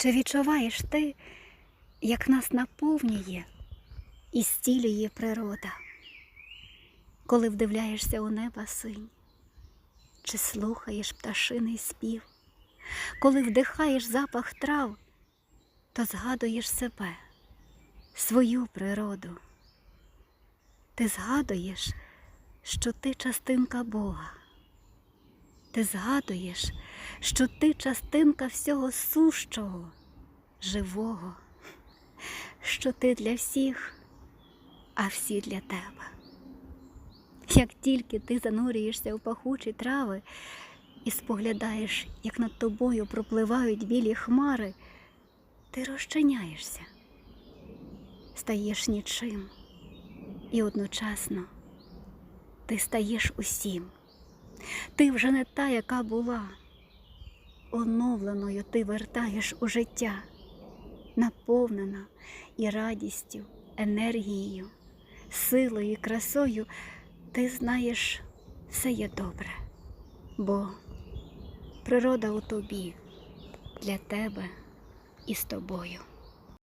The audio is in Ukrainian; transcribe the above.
Чи відчуваєш ти, як нас наповнює і зцілює природа, коли вдивляєшся у неба синь, чи слухаєш пташиний спів, коли вдихаєш запах трав, то згадуєш себе, свою природу. Ти згадуєш, що ти частинка Бога. Ти згадуєш, що ти частинка всього сущого, живого, що ти для всіх, а всі для тебе. Як тільки ти занурюєшся в пахучі трави і споглядаєш, як над тобою пропливають білі хмари, ти розчиняєшся, стаєш нічим, і одночасно ти стаєш усім. Ти вже не та, яка була. Оновленою ти вертаєш у життя, наповнена і радістю, енергією, силою і красою, ти знаєш, все є добре, бо природа у тобі для тебе і з тобою.